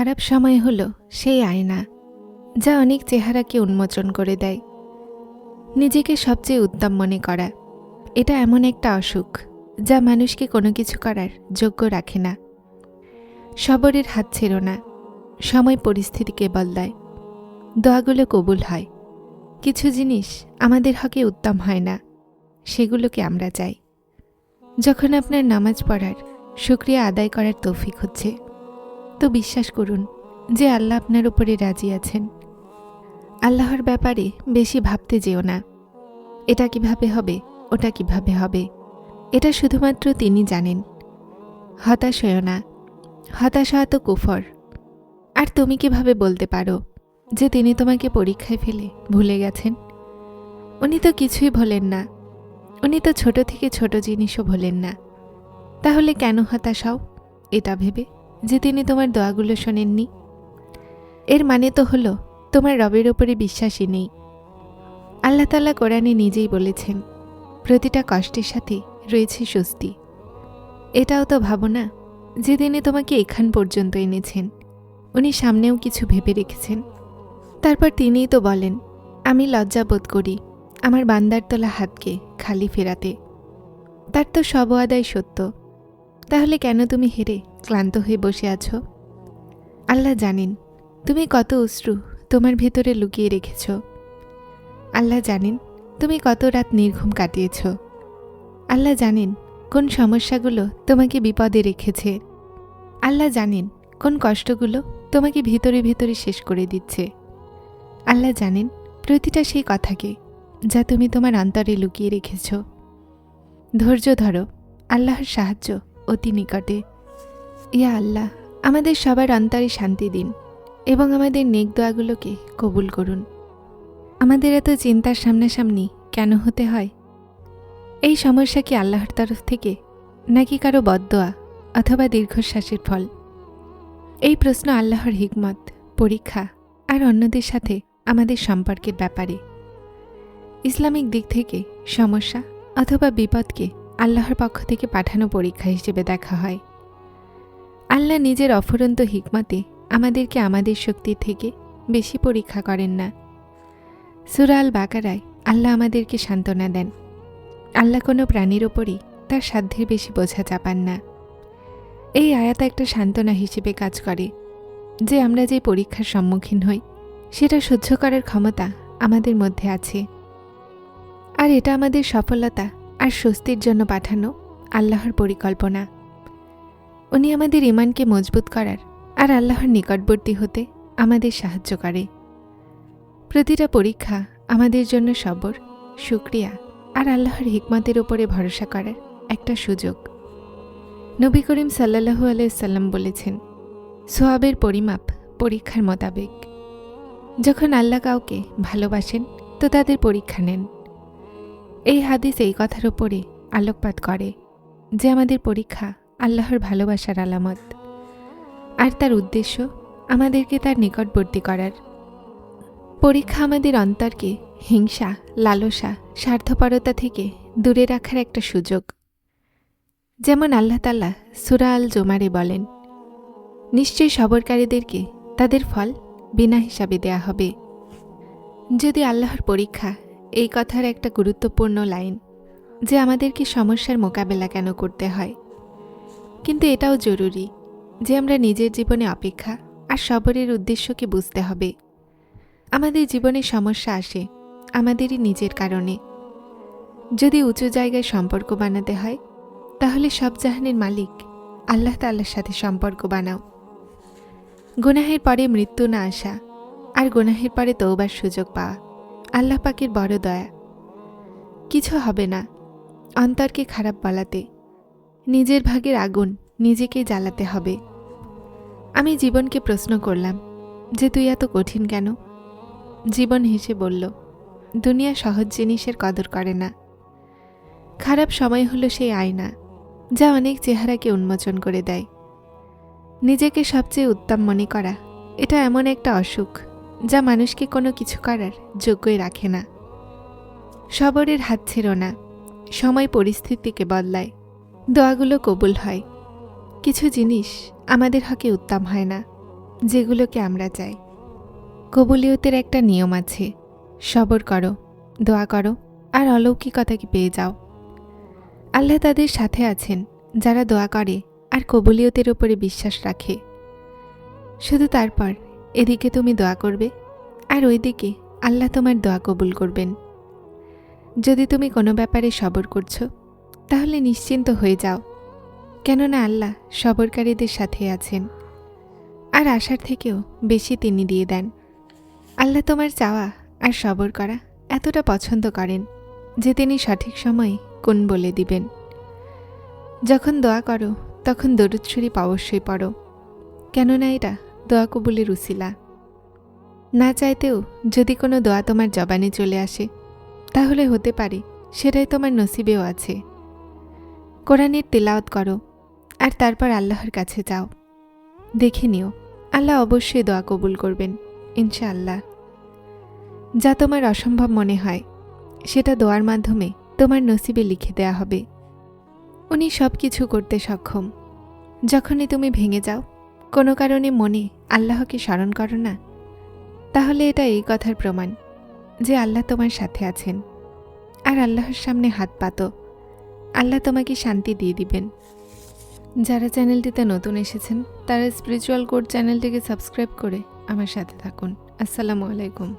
খারাপ সময় হলো সেই আয়না, যা অনেক চেহারাকে উন্মোচন করে দেয়। নিজেকে সবচেয়ে উত্তম মনে করা, এটা এমন একটা অসুখ, যা মানুষকে কোনো কিছু করার যোগ্য রাখে না। সবরের হাত ছেড়ো না, সময় পরিস্থিতিকে বদলায় দোয়াগুলো কবুল হয়, কিছু জিনিস আমাদের হকে উত্তম হয় না, সেগুলোকে আমরা চাই। যখন আপনার নামাজ পড়ার শুক্রিয়া আদায় করার তৌফিক হচ্ছে তো বিশ্বাস করুন যে আল্লাহ আপনার উপরে রাজি আছেন। আল্লাহর ব্যাপারে বেশি ভাবতে যেও না। এটা কীভাবে হবে, ওটা কীভাবে হবে? এটা শুধুমাত্র তিনি জানেন। হতাশ হয়েও না। হতাশ হওয়া তো কুফর। আর তুমি কীভাবে বলতে পারো যে তিনি তোমাকে পরীক্ষায় ফেলে ভুলে গেছেন? উনি তো কিছুই ভোলেন না। উনি তো ছোট থেকে ছোট জিনিসও ভোলেন না। তাহলে কেন হতাশ হও? এটা ভেবে যে তিনি তোমার দোয়াগুলো শোনেননি। এর মানে তো হলো, তোমার রবের ওপরে বিশ্বাসই নেই। আল্লাহ তাল্লাহ কোরআনে নিজেই বলেছেন, প্রতিটা কষ্টের সাথে রয়েছে স্বস্তি। এটাও তো ভাবো না যে তিনি তোমাকে এখান পর্যন্ত এনেছেন। উনি সামনেও কিছু ভেবে রেখেছেন। তারপর তিনিই তো বলেন, আমি লজ্জা বোধ করি আমার বান্দার তোলা হাতকে খালি ফেরাতে। তার তো সব আদায় সত্য। তাহলে কেন তুমি হেরে ক্লান্ত হয়ে বসে আছো? আল্লাহ জানেন, তুমি কত অশ্রু তোমার ভেতরে লুকিয়ে রেখেছ। আল্লাহ জানেন, তুমি কত রাত নির্ঘুম কাটিয়েছ। আল্লাহ জানেন, কোন সমস্যাগুলো তোমাকে বিপদে রেখেছে। আল্লাহ জানেন, কোন কষ্টগুলো তোমাকে ভিতরে ভিতরে শেষ করে দিচ্ছে। আল্লাহ জানেন, প্রতিটা সেই কথাকে যা তুমি তোমার অন্তরে লুকিয়ে রেখেছ। ধৈর্য ধরো, আল্লাহর সাহায্য অতি নিকটে। ইয়া আল্লাহ, আমাদের সবার অন্তরে শান্তি দিন এবং আমাদের নেক দোয়াগুলোকে কবুল করুন। আমাদের এত চিন্তার সামনাসামনি কেন হতে হয়? এই সমস্যা কি আল্লাহর তরফ থেকে নাকি কারও বদদোয়া অথবা দীর্ঘশ্বাসের ফল? এই প্রশ্ন আল্লাহর হিকমত, পরীক্ষা আর অন্যদের সাথে আমাদের সম্পর্কের ব্যাপারে। ইসলামিক দিক থেকে সমস্যা অথবা বিপদকে আল্লাহর পক্ষ থেকে পাঠানো পরীক্ষা হিসেবে দেখা হয়। আল্লাহ নিজের অফুরন্ত হিকমতে আমাদেরকে আমাদের শক্তির থেকে বেশি পরীক্ষা করেন না। সুরা আল বাকারায় আল্লাহ আমাদেরকে সান্ত্বনা দেন। আল্লাহ কোনো প্রাণীর ওপরই তার সাধ্যের বেশি বোঝা চাপান না। এই আয়াত একটা সান্ত্বনা হিসেবে কাজ করে যে আমরা যে পরীক্ষার সম্মুখীন হই, সেটা সহ্য করার ক্ষমতা আমাদের মধ্যে আছে। আর এটা আমাদের সফলতা আর স্বস্তির জন্য পাঠানো আল্লাহর পরিকল্পনা। উনি আমাদের ইমানকে মজবুত করার আর আল্লাহর নিকটবর্তী হতে আমাদের সাহায্য করে। প্রতিটা পরীক্ষা আমাদের জন্য সবর সুক্রিয়া আর আল্লাহর হিকমতের উপরে ভরসা করার একটা সুযোগ। নবী করিম সাল্লাহু আলাইসাল্লাম বলেছেন, সোয়াবের পরিমাপ পরীক্ষার মোতাবেক। যখন আল্লাহ কাউকে ভালোবাসেন, তো তাদের পরীক্ষা নেন। এই হাদিস এই কথার ওপরে আলোকপাত করে, যে আমাদের পরীক্ষা আল্লাহর ভালোবাসার আলামত। আর তার উদ্দেশ্য আমাদেরকে তার নিকটবর্তী করার। পরীক্ষা আমাদের অন্তরকে হিংসা, লালসা, স্বার্থপরতা থেকে দূরে রাখার একটা সুযোগ। যেমন আল্লাহ তাল্লাহ সুরা আল জোমারে বলেন নিশ্চয়ই সবরকারীদেরকে তাদের ফল বিনা হিসাবে দেয়া হবে। যদি আল্লাহর পরীক্ষা এই কথার একটা গুরুত্বপূর্ণ লাইন যে আমাদেরকে সমস্যার মোকাবেলা কেন করতে হয়। কিন্তু এটাও জরুরি যে আমরা নিজের জীবনে অপেক্ষা আর সবরের উদ্দেশ্যকে বুঝতে হবে। আমাদের জীবনে সমস্যা আসে আমাদেরই নিজের কারণে। যদি উঁচু জায়গায় সম্পর্ক বানাতে হয়, তাহলে সব জাহানের মালিক আল্লাহ তাল্লার সাথে সম্পর্ক বানাও। গুনাহের পরে মৃত্যু না আসা আর গুনাহের পরে তৌবার সুযোগ পাওয়া। আল্লাহ পাকের বড় দয়া। কিছু হবে না। অন্তরকে খারাপ বলাতে। নিজের ভাগের আগুন নিজেকেই জ্বালাতে হবে। আমি জীবনকে প্রশ্ন করলাম, যে তুই এত কঠিন কেন? জীবন হেসে বলল, দুনিয়া সহজ জিনিসের কদর করে না। খারাপ সময় হলো সেই আয়না, যা অনেক চেহারাকে উন্মোচন করে দেয়। নিজেকে সবচেয়ে উত্তম মনে করা, এটা এমন একটা অসুখ। যা মানুষকে কোনো কিছু করার যোগ্যই রাখে না। সবরের হাত ছেড়ো না, সময় পরিস্থিতিকে বদলায়, দোয়াগুলো কবুল হয়। কিছু জিনিস আমাদের হকে উত্তম হয় না, যেগুলোকে আমরা চাই। কবুলিয়তের একটা নিয়ম আছে, সবর করো, দোয়া করো, আর অলৌকিকতাকে পেয়ে যাও। আল্লাহ তাদের সাথে আছেন, যারা দোয়া করে আর কবুলিয়তের উপরে বিশ্বাস রাখে। শুধু তারপর এদিকে তুমি দোয়া করবে, আর ওইদিকে আল্লাহ তোমার দোয়া কবুল করবেন। যদি তুমি কোনো ব্যাপারে সবর করছ, তাহলে নিশ্চিন্ত হয়ে যাও, কেননা আল্লাহ সবরকারীদের সাথে আছেন। আর আশার থেকেও বেশি তিনি দিয়ে দেন। আল্লাহ তোমার চাওয়া আর সবর করা এতটা পছন্দ করেন যে তিনি সঠিক সময়ে কোন বলে দিবেন। যখন দোয়া করো, তখন দরুদ অবশ্যই পড়ো, কেননা এটা দোয়া কবুলের উসিলা না চাইতেও যদি কোনো দোয়া তোমার জবানে চলে আসে, তাহলে হতে পারে, সেটাই তোমার নসিবেও আছে। কোরআনের তেলাওত করো, আর তারপর আল্লাহর কাছে যাও। দেখে নিও, আল্লাহ অবশ্যই দোয়া কবুল করবেন, ইনশাআল্লাহ। যা তোমার অসম্ভব মনে হয়, সেটা দোয়ার মাধ্যমে তোমার নসিবে লিখে দেয়া হবে। উনি সব কিছু করতে সক্ষম। যখনই তুমি ভেঙে যাও কোনো কারণে মনে আল্লাহকে স্মরণ করো না, তাহলে এটা এই কথার প্রমাণ যে আল্লাহ তোমার সাথে আছেন। আর আল্লাহর সামনে হাত পাত, আল্লাহ তোমাকে শান্তি দিয়ে দিবেন। যারা চ্যানেলটিতে নতুন এসেছেন, তারা স্পিরিচুয়াল কোড চ্যানেলটিকে সাবস্ক্রাইব করে আমার সাথে থাকুন। আসসালামু আলাইকুম।